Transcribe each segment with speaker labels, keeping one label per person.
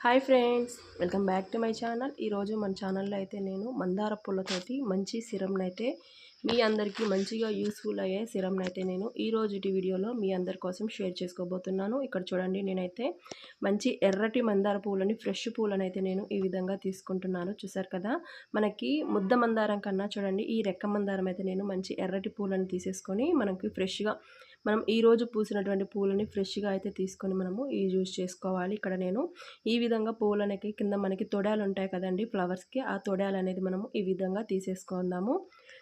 Speaker 1: Hi friends welcome back to my channel. ఈరోజు మన ఛానల్లో అయితే నేను మందార పూలతోటి మంచి సిరంని అయితే మీ అందరికీ మంచిగా యూస్ఫుల్ అయ్యే సిరంని అయితే నేను ఈ రోజు వీడియోలో మీ అందరి కోసం షేర్ చేసుకోబోతున్నాను. ఇక్కడ చూడండి నేనైతే మంచి ఎర్రటి మందార పూలని ఫ్రెష్ పూలను అయితే నేను ఈ విధంగా తీసుకుంటున్నాను. చూసారు కదా మనకి ముద్ద మందారం కన్నా చూడండి ఈ రెక్క మందారం అయితే నేను మంచి ఎర్రటి పూలను తీసేసుకొని మనకి ఫ్రెష్గా మనం ఈరోజు పూసినటువంటి పూలని ఫ్రెష్గా అయితే తీసుకొని మనము ఈ యూజ్ చేసుకోవాలి. ఇక్కడ నేను ఈ విధంగా పూలనకి కింద మనకి తొడాలు ఉంటాయి కదండి ఫ్లవర్స్కి ఆ తొడాలు అనేది మనము ఈ విధంగా తీసేసుకుందాము.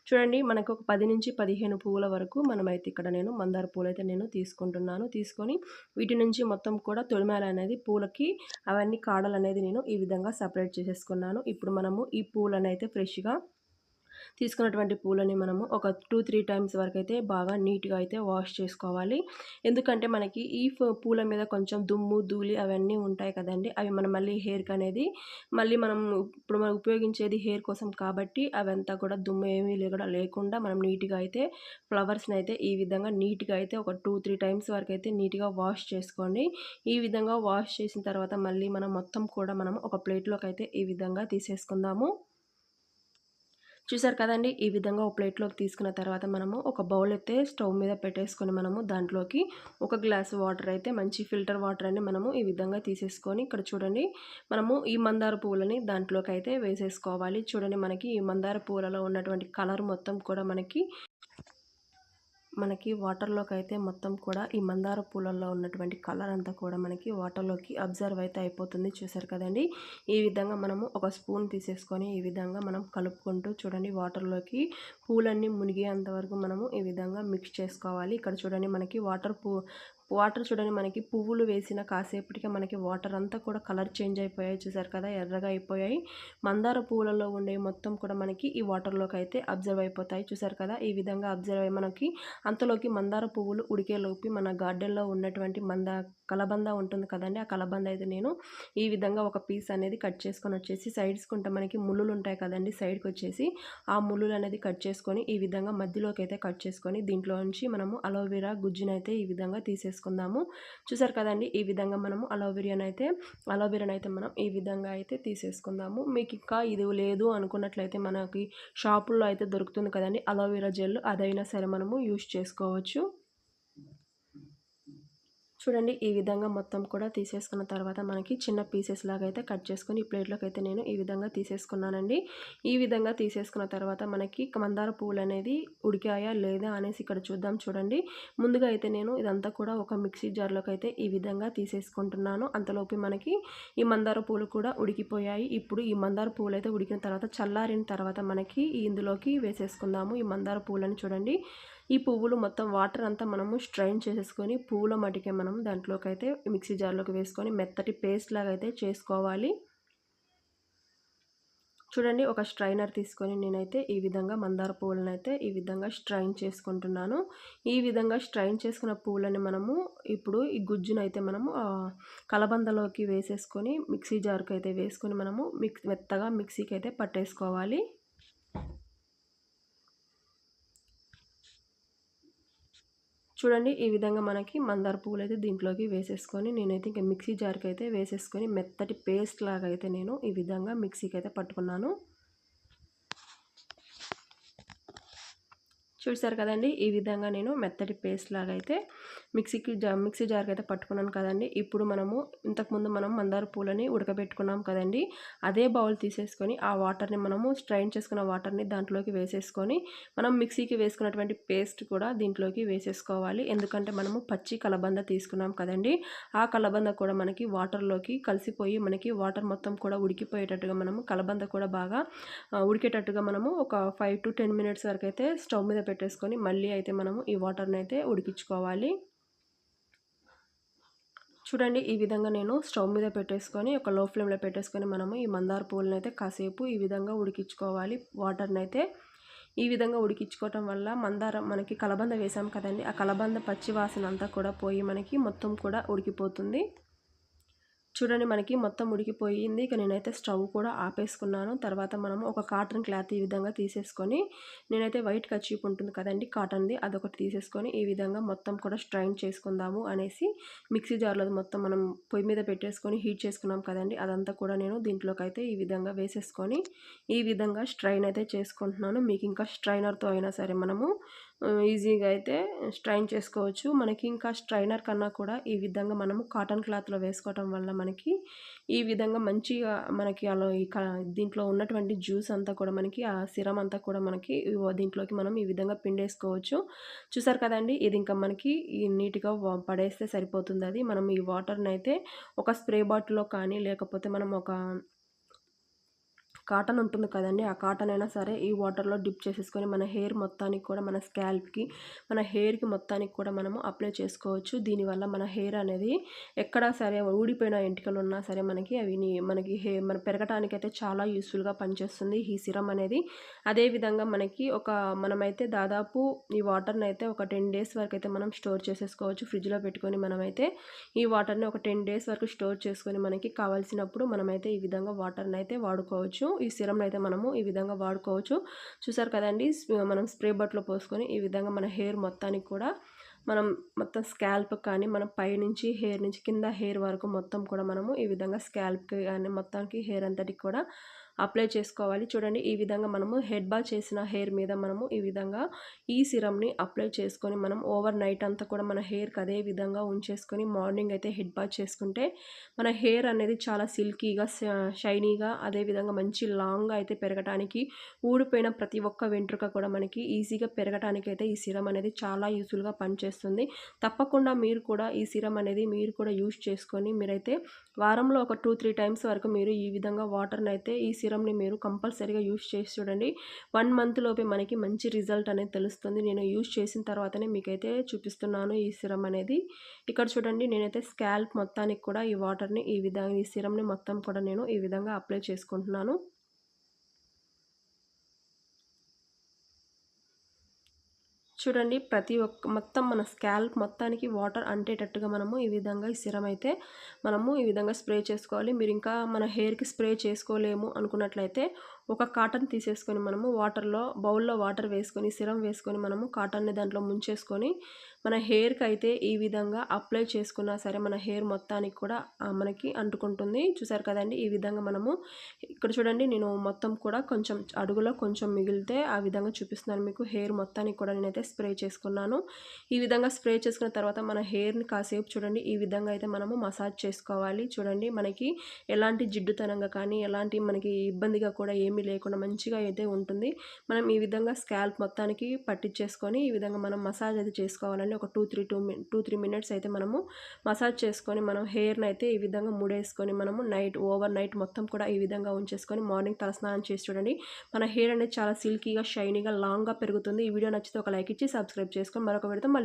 Speaker 1: చూడండి మనకు ఒక పది నుంచి పదిహేను పువ్వుల వరకు మనమైతే ఇక్కడ నేను మందార పూలు అయితే నేను తీసుకుంటున్నాను. తీసుకొని వీటి నుంచి మొత్తం కూడా తొలిమేల అనేది పూలకి అవన్నీ కాడలు అనేది నేను ఈ విధంగా సపరేట్ చేసేసుకున్నాను. ఇప్పుడు మనము ఈ పూలను అయితే ఫ్రెష్గా తీసుకున్నటువంటి పూలని మనము ఒక టూ త్రీ టైమ్స్ వరకు అయితే బాగా నీట్గా అయితే వాష్ చేసుకోవాలి. ఎందుకంటే మనకి ఈ పూల మీద కొంచెం దుమ్ము ధూళి అవన్నీ ఉంటాయి కదండి. అవి మనం మళ్ళీ హెయిర్కి అనేది మళ్ళీ మనం ఇప్పుడు మనం ఉపయోగించేది హెయిర్ కోసం కాబట్టి అవంతా కూడా దుమ్ము ఏమీ కూడా లేకుండా మనం నీట్గా అయితే ఫ్లవర్స్ని అయితే ఈ విధంగా నీట్గా అయితే ఒక టూ త్రీ టైమ్స్ వరకు అయితే నీట్గా వాష్ చేసుకోండి. ఈ విధంగా వాష్ చేసిన తర్వాత మళ్ళీ మనం మొత్తం కూడా మనం ఒక ప్లేట్లోకి అయితే ఈ విధంగా తీసేసుకుందాము. చూసారు కదండి? ఈ విధంగా ఒక ప్లేట్లోకి తీసుకున్న తర్వాత మనము ఒక బౌల్ అయితే స్టవ్ మీద పెట్టేసుకొని మనము దాంట్లోకి ఒక గ్లాస్ వాటర్ అయితే మంచి ఫిల్టర్ వాటర్ అని మనము ఈ విధంగా తీసేసుకొని ఇక్కడ చూడండి. మనము ఈ మందార పువ్వులని దాంట్లోకి అయితే వేసేసుకోవాలి. చూడండి మనకి ఈ మందార పువ్వులలో ఉన్నటువంటి కలర్ మొత్తం కూడా మనకి మనకి వాటర్లోకి అయితే మొత్తం కూడా ఈ మందార పూలల్లో ఉన్నటువంటి కలర్ అంతా కూడా మనకి వాటర్లోకి అబ్జర్వ్ అయితే అయిపోతుంది. చూసారు కదండి? ఈ విధంగా మనము ఒక స్పూన్ తీసేసుకొని ఈ విధంగా మనం కలుపుకుంటూ చూడండి వాటర్లోకి పూలన్నీ మునిగేంత వరకు మనము ఈ విధంగా మిక్స్ చేసుకోవాలి. ఇక్కడ చూడండి మనకి వాటర్ పూ వాటర్ చూడండి మనకి పువ్వులు వేసిన కాసేపటికే మనకి వాటర్ అంతా కూడా కలర్ చేంజ్ అయిపోయాయి. చూసారు కదా ఎర్రగా అయిపోయాయి. మందార పువ్వులలో ఉండే మొత్తం కూడా మనకి ఈ వాటర్లోకి అయితే అబ్జర్వ్ అయిపోతాయి. చూసారు కదా ఈ విధంగా అబ్జర్వ్ అయ్యి మనకి అంతలోకి మందార పువ్వులు ఉడికేలోపి మన గార్డెన్లో ఉన్నటువంటి మందా కలబంద ఉంటుంది కదండి ఆ కలబంద అయితే నేను ఈ విధంగా ఒక పీస్ అనేది కట్ చేసుకొని వచ్చేసి సైడ్స్ కుంటే మనకి ముళ్ళులు ఉంటాయి కదండి సైడ్కి వచ్చేసి ఆ ముళ్ళులు అనేది కట్ చేసుకొని ఈ విధంగా మధ్యలోకి అయితే కట్ చేసుకొని దీంట్లో నుంచి మనము అలోవెరా గుజ్జునైతే ఈ విధంగా తీసేసుకుందాము. చూసారు కదండి ఈ విధంగా మనము అలోవెరాని అయితే అలోవెరాని అయితే మనం ఈ విధంగా అయితే తీసేసుకుందాము. మీకు ఇంకా ఇది లేదు అనుకున్నట్లయితే మనకి షాపుల్లో అయితే దొరుకుతుంది కదండి అలోవెరా జెల్ అదైనా సరే మనము యూజ్ చేసుకోవచ్చు. చూడండి ఈ విధంగా మొత్తం కూడా తీసేసుకున్న తర్వాత మనకి చిన్న పీసెస్ లాగా అయితే కట్ చేసుకొని ఈ ప్లేట్లోకి అయితే నేను ఈ విధంగా తీసేసుకున్నానండి. ఈ విధంగా తీసేసుకున్న తర్వాత మనకి మందార పువ్వులు అనేది ఉడికాయా లేదా అనేసి ఇక్కడ చూద్దాం చూడండి. ముందుగా అయితే నేను ఇదంతా కూడా ఒక మిక్సీ జార్లోకి అయితే ఈ విధంగా తీసేసుకుంటున్నాను. అంతలోపు మనకి ఈ మందార పూలు కూడా ఉడికిపోయాయి. ఇప్పుడు ఈ మందార పూలు అయితే ఉడికిన తర్వాత చల్లారిన తర్వాత మనకి ఇందులోకి వేసేసుకుందాము. ఈ మందార పూలను చూడండి. ఈ పువ్వులు మొత్తం వాటర్ అంతా మనము స్ట్రైన్ చేసేసుకొని పువ్వుల మటికే మనం దాంట్లోకి అయితే మిక్సీ జార్లోకి వేసుకొని మెత్తటి పేస్ట్ లాగా అయితే చేసుకోవాలి. చూడండి ఒక స్ట్రైనర్ తీసుకొని నేనైతే ఈ విధంగా మందార పువ్వులను అయితే ఈ విధంగా స్ట్రైన్ చేసుకుంటున్నాను. ఈ విధంగా స్ట్రైన్ చేసుకున్న పువ్వులని మనము ఇప్పుడు ఈ గుజ్జును అయితే మనము కలబందలోకి వేసేసుకొని మిక్సీ జార్కి అయితే వేసుకొని మనము మిక్స్ మెత్తగా మిక్సీకి అయితే పట్టేసుకోవాలి. చూడండి ఈ విధంగా మనకి మందార పువ్వులు అయితే దీంట్లోకి వేసేసుకొని నేనైతే ఇంకా మిక్సీ జార్కి అయితే వేసేసుకొని మెత్తటి పేస్ట్ లాగా అయితే నేను ఈ విధంగా మిక్సీకి అయితే పట్టుకున్నాను. చూసారు కదండి ఈ విధంగా నేను మెత్తటి పేస్ట్ లాగా అయితే మిక్సీకి జా మిక్సీ జార్కి అయితే పట్టుకున్నాను కదండి. ఇప్పుడు మనము ఇంతకుముందు మనం మందార పూలని ఉడకబెట్టుకున్నాం కదండి. అదే బౌల్ తీసేసుకొని ఆ వాటర్ని మనము స్ట్రైన్ చేసుకున్న వాటర్ని దాంట్లోకి వేసేసుకొని మనం మిక్సీకి వేసుకున్నటువంటి పేస్ట్ కూడా దీంట్లోకి వేసేసుకోవాలి. ఎందుకంటే మనము పచ్చి కలబంద తీసుకున్నాం కదండి. ఆ కలబంద కూడా మనకి వాటర్లోకి కలిసిపోయి మనకి వాటర్ మొత్తం కూడా ఉడికిపోయేటట్టుగా మనము కలబంద కూడా బాగా ఉడికేటట్టుగా మనము ఒక ఫైవ్ టు టెన్ మినిట్స్ వరకు అయితే స్టవ్ మీద పెట్టేసుకొని మళ్ళీ అయితే మనము ఈ వాటర్ని అయితే ఉడికించుకోవాలి. చూడండి ఈ విధంగా నేను స్టవ్ మీద పెట్టేసుకొని ఒక లో ఫ్లేమ్లో పెట్టేసుకొని మనము ఈ మందార పువ్వులను అయితే కాసేపు ఈ విధంగా ఉడికించుకోవాలి. వాటర్ని అయితే ఈ విధంగా ఉడికించుకోవటం వల్ల మందారం మనకి కలబంద వేసాం కదండి ఆ కలబంద పచ్చి వాసన అంతా కూడా పోయి మనకి మొత్తం కూడా ఉడికిపోతుంది. చూడండి మనకి మొత్తం ఉడికిపోయింది ఇక నేనైతే స్టవ్ కూడా ఆపేసుకున్నాను. తర్వాత మనము ఒక కాటన్ క్లాత్ ఈ విధంగా తీసేసుకొని నేనైతే వైట్ కచీప్ ఉంటుంది కదండి కాటన్ది అదొకటి తీసేసుకొని ఈ విధంగా మొత్తం కూడా స్ట్రైన్ చేసుకుందాము అనేసి మిక్సీ జార్లో మొత్తం మనం పొయ్యి మీద పెట్టేసుకొని హీట్ చేసుకున్నాం కదండి. అదంతా కూడా నేను దీంట్లోకి అయితే ఈ విధంగా వేసేసుకొని ఈ విధంగా స్ట్రైన్ అయితే చేసుకుంటున్నాను. మీకు ఇంకా స్ట్రైనర్తో అయినా సరే మనము ఈజీగా అయితే స్ట్రైన్ చేసుకోవచ్చు. మనకి ఇంకా స్ట్రైనర్ కన్నా కూడా ఈ విధంగా మనము కాటన్ క్లాత్లో వేసుకోవటం వల్ల మనకి ఈ విధంగా మంచిగా మనకి అలా దీంట్లో ఉన్నటువంటి జ్యూస్ అంతా కూడా మనకి ఆ సిరం అంతా కూడా మనకి దీంట్లోకి మనం ఈ విధంగా పిండేసుకోవచ్చు. చూసారు కదండి ఇది ఇంకా మనకి నీట్గా పడేస్తే సరిపోతుంది అది మనం ఈ వాటర్ని అయితే ఒక స్ప్రే బాటిల్లో కానీ లేకపోతే మనం ఒక కాటన్ ఉంటుంది కదండి ఆ కాటన్ అయినా సరే ఈ వాటర్లో డిప్ చేసేసుకొని మన హెయిర్ మొత్తానికి కూడా మన స్కాల్ప్కి మన హెయిర్కి మొత్తానికి కూడా మనము అప్లై చేసుకోవచ్చు. దీనివల్ల మన హెయిర్ అనేది ఎక్కడా సరే ఊడిపోయిన ఎంటికలు ఉన్నా సరే మనకి అవి మనకి హెయిర్ మన పెరగటానికి అయితే చాలా యూస్ఫుల్గా పనిచేస్తుంది ఈ సిరం అనేది. అదేవిధంగా మనకి ఒక మనమైతే దాదాపు ఈ వాటర్ని అయితే ఒక టెన్ డేస్ వరకు అయితే మనం స్టోర్ చేసేసుకోవచ్చు. ఫ్రిడ్జ్లో పెట్టుకొని మనమైతే ఈ వాటర్ని ఒక టెన్ డేస్ వరకు స్టోర్ చేసుకొని మనకి కావాల్సినప్పుడు మనమైతే ఈ విధంగా వాటర్ని అయితే వాడుకోవచ్చు. ఈ సిరంని అయితే మనము ఈ విధంగా వాడుకోవచ్చు. చూసారు కదండి? మనం స్ప్రే బట్లో పోసుకొని ఈ విధంగా మన హెయిర్ మొత్తానికి కూడా మనం మొత్తం స్కాల్ప్ కానీ మనం పైనుంచి హెయిర్ నుంచి కింద హెయిర్ వరకు మొత్తం కూడా మనము ఈ విధంగా స్కాల్ప్కి కానీ మొత్తానికి హెయిర్ అంతటికి కూడా అప్లై చేసుకోవాలి. చూడండి ఈ విధంగా మనము హెడ్ బాత్ చేసిన హెయిర్ మీద మనము ఈ విధంగా ఈ సిరమ్ని అప్లై చేసుకొని మనం ఓవర్ నైట్ అంతా కూడా మన హెయిర్కి అదే విధంగా ఉంచేసుకొని మార్నింగ్ అయితే హెడ్ బాత్ చేసుకుంటే మన హెయిర్ అనేది చాలా సిల్కీగా షైనీగా అదేవిధంగా మంచి లాంగ్గా అయితే పెరగటానికి ఊడిపోయిన ప్రతి ఒక్క వెంట్రుక కూడా మనకి ఈజీగా పెరగటానికి అయితే ఈ సిరం అనేది చాలా యూస్ఫుల్గా పనిచేస్తుంది. తప్పకుండా మీరు కూడా ఈ సిరం అనేది మీరు కూడా యూజ్ చేసుకొని మీరైతే వారంలో ఒక టూ త్రీ టైమ్స్ వరకు మీరు ఈ విధంగా వాటర్ని అయితే ఈ సిరమ్ని మీరు కంపల్సరీగా యూస్ చేసి చూడండి. వన్ మంత్ లోపే మనకి మంచి రిజల్ట్ అనేది తెలుస్తుంది. నేను యూస్ చేసిన తర్వాతనే మీకైతే చూపిస్తున్నాను ఈ సిరం అనేది. ఇక్కడ చూడండి నేనైతే స్కాల్ప్ మొత్తానికి కూడా ఈ వాటర్ని ఈ విధంగా ఈ సిరమ్ని మొత్తం కూడా నేను ఈ విధంగా అప్లై చేసుకుంటున్నాను. చూడండి ప్రతి ఒక్క మొత్తం మన స్కాల్ప్ మొత్తానికి వాటర్ అంటేటట్టుగా మనము ఈ విధంగా ఈ సిరం అయితే మనము ఈ విధంగా స్ప్రే చేసుకోవాలి. మీరు ఇంకా మన హెయిర్కి స్ప్రే చేసుకోలేము అనుకున్నట్లయితే ఒక కాటన్ తీసేసుకొని మనము వాటర్లో బౌల్లో వాటర్ వేసుకొని సిరం వేసుకొని మనము కాటన్ని దాంట్లో ముంచేసుకొని మన హెయిర్కి అయితే ఈ విధంగా అప్లై చేసుకున్నా సరే మన హెయిర్ మొత్తానికి కూడా మనకి అంటుకుంటుంది. చూసారు కదండి? ఈ విధంగా మనము ఇక్కడ చూడండి నేను మొత్తం కూడా కొంచెం అడుగులో కొంచెం మిగిలితే ఆ విధంగా చూపిస్తున్నాను మీకు. హెయిర్ మొత్తానికి కూడా నేనైతే స్ప్రే చేసుకున్నాను. ఈ విధంగా స్ప్రే చేసుకున్న తర్వాత మన హెయిర్ని కాసేపు చూడండి ఈ విధంగా అయితే మనము మసాజ్ చేసుకోవాలి. చూడండి మనకి ఎలాంటి జిడ్డుతనంగా కానీ ఎలాంటి మనకి ఇబ్బందిగా కూడా ఏమి ఏమీ లేకుండా మంచిగా అయితే ఉంటుంది. మనం ఈ విధంగా స్కాల్ప్ మొత్తానికి పట్టించేసుకొని ఈ విధంగా మనం మసాజ్ అయితే చేసుకోవాలండి. ఒక two three two two three minutes అయితే మనము మసాజ్ చేసుకొని మనం హెయిర్ని అయితే ఈ విధంగా ముడేసుకొని మనము నైట్ ఓవర్ నైట్ మొత్తం కూడా ఈ విధంగా ఉంచేసుకొని మార్నింగ్ తలస్నానం చేసి చూడండి. మన హెయిర్ అనేది చాలా సిల్కీగా షైనీగా లాంగ్గా పెరుగుతుంది. ఈ వీడియో నచ్చితే ఒక లైక్ ఇచ్చి సబ్స్క్రైబ్ చేసుకొని మరొక విడత మళ్ళీ